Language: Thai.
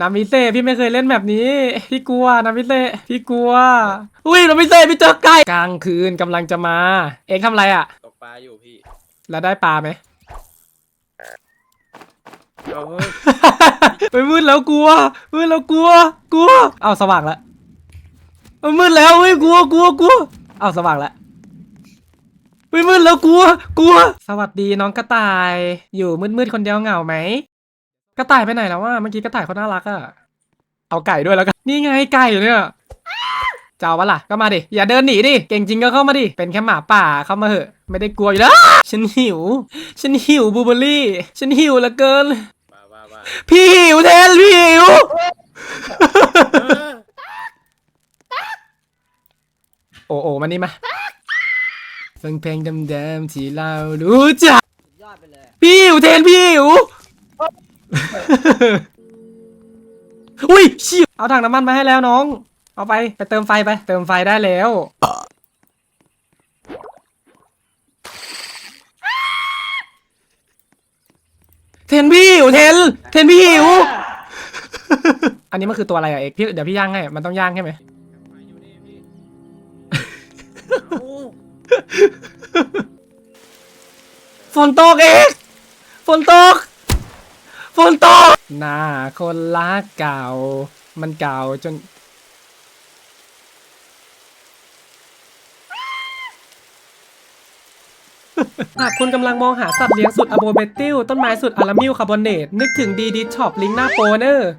นามิเซ่พี่ไม่เคยเล่นแบบนี้ พี่กลัวนามิเซ่พี่กลัว อุ้ยนามิเซ่พี่เจอไก่กลางคืนกำลังจะมา เอ็งทำอะไรอะ ตกปลาอยู่พี่แล้วได้ปลาไหมเอาเฮ้ยไปมืดแล้วกลัวมืดแล้วกลัวกลัวเอาสว่างแล้วเอ้ยมืดแล้วเฮ้ยกลัวกลัวกลัวเอาสว่างแล้วเฮ้ยมืดแล้วกลัวกลัว สวัสดีน้องกระต่าย อยู่มืดๆคนเดียวเหงาไหม กระต่ายไปไหนแล้ววะเมื่อกี้กระต่ายเขาน่ารักอะเอาไก่ด้วยแล้วกันนี่ไงไก่เนี่ยจะเอาวะล่ะก็มาดิอย่าเดินหนีดิเก่งจริงก็เข้ามาดิเป็นแค่หมาป่าเข้ามาเหอะ ไม่ได้กลัวอยู่แล้วฉันหิว ฉันหิวบูเบอรี่ ฉันหิวเหลือเกินปลาปลาปลาพี่หิวแทนพี่หิวเออโอ้โอ้มานี่มาฟังเพลงเดิมๆที่เรารู้จักยอดไปเลยพี่หิวแทนพี่หิว อุ้ยชิวเอาถังน้ำมันมาให้แล้วน้อง เอาไปไปเติมไฟไป เติมไฟได้แล้ว เทนพี่หิวเทน เทนพี่หิว อันนี้มันคือตัวอะไรอะเอกพี่เดี๋ยวพี่ย่างให้ มันต้องย่างใช่ไหม ฝนตกเอกฝนตก ฝนตกหน้าคนรักเก่า มันเก่าจน หากคุณกำลังมองหาสัตว์เลี้ยงสุดอะโบเบติลต้นไม้สุดอะลามิลคาร์บอเนตนึกถึงดีดีช็อปลิงก์หน้าโปรเนอร์